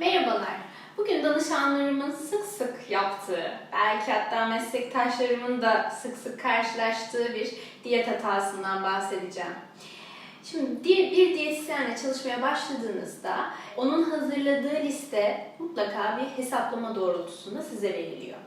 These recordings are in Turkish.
Merhabalar. Bugün danışanlarımın sık sık yaptığı, belki hatta meslektaşlarımın da sık sık karşılaştığı bir diyet hatasından bahsedeceğim. Şimdi bir, bir diyetisyenle çalışmaya başladığınızda onun hazırladığı liste mutlaka bir hesaplama doğrultusunda size veriliyor.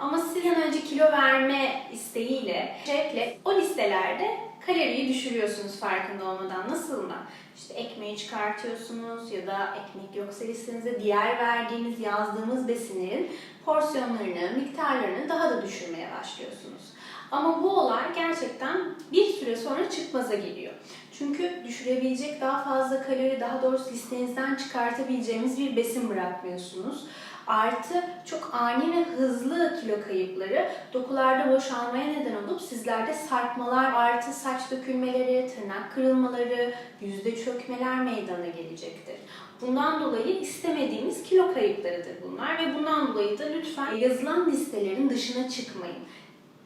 Ama siz bir an önce kilo verme isteğiyle, şevkle o listelerde kaloriyi düşürüyorsunuz farkında olmadan. Nasıl mı? İşte ekmeği çıkartıyorsunuz ya da ekmek yoksa listenize diğer verdiğiniz, yazdığımız besinlerin porsiyonlarını, miktarlarını daha da düşürmeye başlıyorsunuz. Ama bu olay gerçekten bir süre sonra çıkmaza geliyor. Çünkü düşürebilecek daha fazla kalori, daha doğrusu listenizden çıkartabileceğimiz bir besin bırakmıyorsunuz. Artı çok ani ve hızlı kilo kayıpları dokularda boşalmaya neden olup sizlerde sarkmalar, artı saç dökülmeleri, tırnak kırılmaları, yüzde çökmeler meydana gelecektir. Bundan dolayı istemediğimiz kilo kayıplarıdır bunlar ve bundan dolayı da lütfen yazılan listelerin dışına çıkmayın.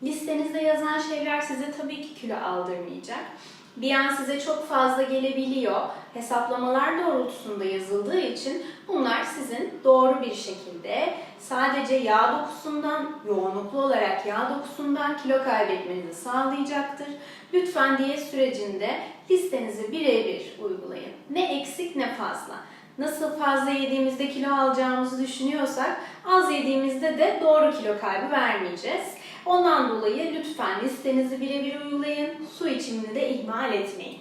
Listenizde yazan şeyler size tabii ki kilo aldırmayacak. Bir an size çok fazla gelebiliyor. Hesaplamalar doğrultusunda yazıldığı için bunlar sizin doğru bir şekilde sadece yağ dokusundan, yoğunluklu olarak yağ dokusundan kilo kaybetmenizi sağlayacaktır. Lütfen diyet sürecinde listenizi birebir uygulayın. Ne eksik ne fazla. Nasıl fazla yediğimizde kilo alacağımızı düşünüyorsak az yediğimizde de doğru kilo kaybı vermeyeceğiz. Ondan dolayı lütfen listenizi birebir uygulayın. Su içimini de ihmal etmeyin.